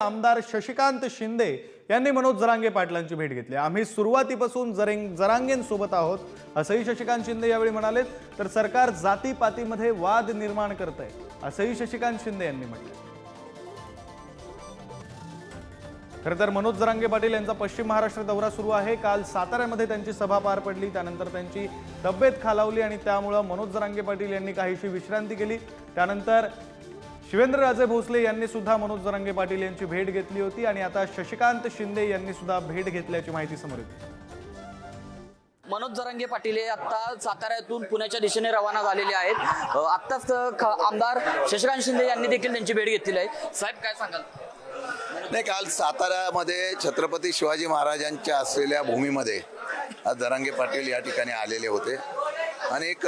आमदार शशिकांत शिंदे यांनी मनोज जरांगे पाटलांची भेट घेतली. आम्ही सुरुवातीपासून जरेंग जरांगेंसोबत आहोत असंही शशिकांत शिंदे यावेळी म्हणाले तर सरकार जातीपातीमध्ये वाद निर्माण करत आहे असंही शशिकांत शिंदे यांनी म्हटलं खरं तर मनोज जरांगे पाटील यांचा पश्चिम महाराष्ट्र दौरा सुरू आहे. काल साताऱ्यामध्ये त्यांची सभा पार पडली. त्यानंतर त्यांची तब्येत खालावली आणि त्यामुळं मनोज जरांगे पाटील यांनी काहीशी विश्रांती केली. त्यानंतर शिवेंद्रराजे भोसले यांनी सुद्धा मनोज जरांगे पाटील यांची भेट घेतली होती आणि आता शशिकांत शिंदे यांनी सुद्धा भेट घेतल्याची माहिती समोर येते. मनोज जरांगे पाटील हे आता साताऱ्यातून पुण्याच्या दिशेने रवाना झालेले आहेत. आत्ताच आमदार शशिकांत शिंदे यांनी देखील त्यांची भेट घेतलेली आहे. साहेब काय सांगाल? नाही काल साताऱ्यामध्ये छत्रपती शिवाजी महाराजांच्या असलेल्या भूमीमध्ये आज दरांगे पाटील या ठिकाणी आलेले होते. आणि एक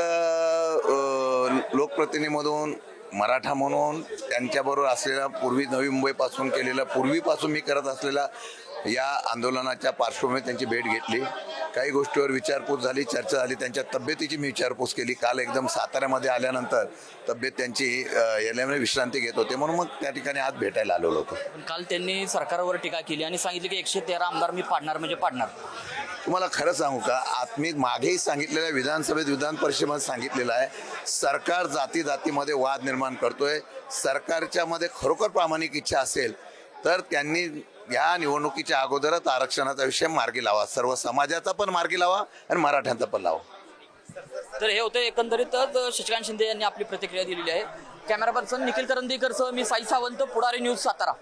लोकप्रतिनिधीमधून मराठा म्हणून त्यांच्याबरोबर असलेला पूर्वी नवी मुंबईपासून केलेला पूर्वीपासून मी करत असलेला या आंदोलनाच्या पार्श्वभूमीवर त्यांची भेट घेतली. काही गोष्टीवर विचारपूस झाली चर्चा झाली त्यांच्या तब्येतीची मी विचारपूस केली. काल एकदम साताऱ्यामध्ये आल्यानंतर तब्येत त्यांची अ, याल्यामुळे विश्रांती घेत होते. म्हणून मग त्या ठिकाणी आज भेटायला आलेलो होतो. काल त्यांनी सरकारवर टीका केली आणि सांगितले की एकशे तेरा आमदार मी पाडणार म्हणजे पाडणार. तुम्हाला खरं सांगू का? आत्मिक मागेही सांगितलेलं आहे विधानसभेत विधान परिषदेमध्ये सांगितलेलं आहे सरकार जाती जातीमध्ये वाद निर्माण करतोय सरकारच्या मध्ये खरोखर प्रामाणिक इच्छा असेल तर त्यांनी या निवडणुकीच्या अगोदरच आरक्षणाचा विषय मार्गी लावा. सर्व समाजाचा पण मार्गी लावा आणि मराठ्यांचा पण लावा. तर हे होते एकंदरीतच शशिकांत शिंदे यांनी आपली प्रतिक्रिया दिलेली आहे. कॅमेरा पर्सन निखिल करंदीकर सह मी साई सावंत पुढारी न्यूज सातारा.